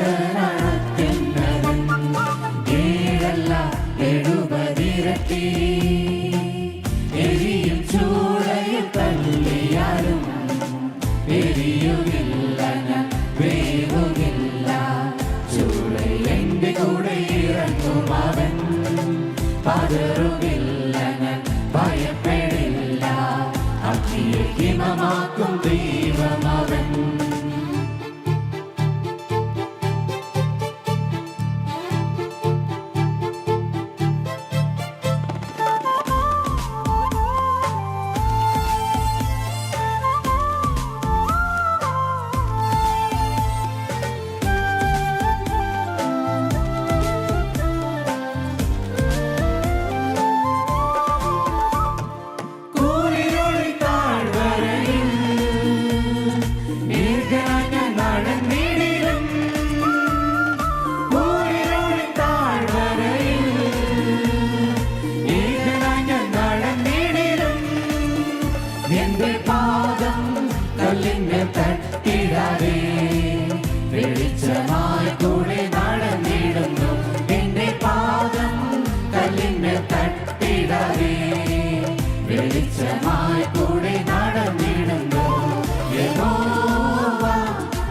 ശക്തനാക്കുന്നവൻ ഏഴല്ല എഴുപതിരട്ടി എരിയും ചൂളയിൽ തള്ളിയാലും എരിയുകില്ല ഞാൻ വേവുകില്ല ചൂളയിൽ എന്റെ കൂടെ പതറുകില്ല പാദം കല്ലിന് തട്ടിടാതെ വെളിച്ചമായി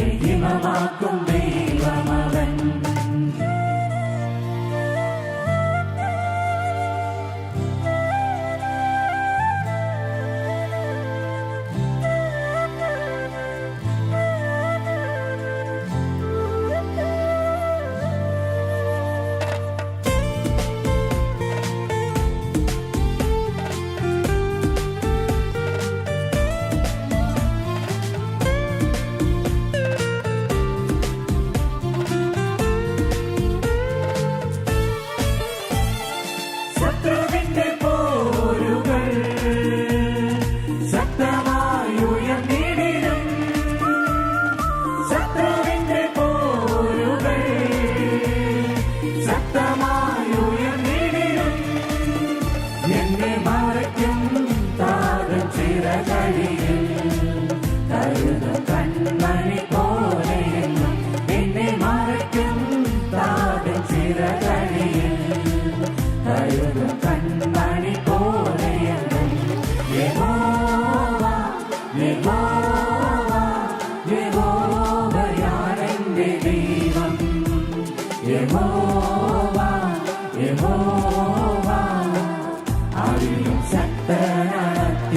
അഗ്നിയെ ഹിമമാക്കും കരുതും കൺമണി പോലെയെന്നും എന്നെ മറയ്ക്കും താരം ചിറകഴിയിൽ കരുതും കൺമണി പോലെയെന്നും യഹോവ യഹോവ യഹോവയാണെന്റെ ദൈവം. യഹോവ യഹോവ അറിയും ശക്തനാണത്യന്നതൻ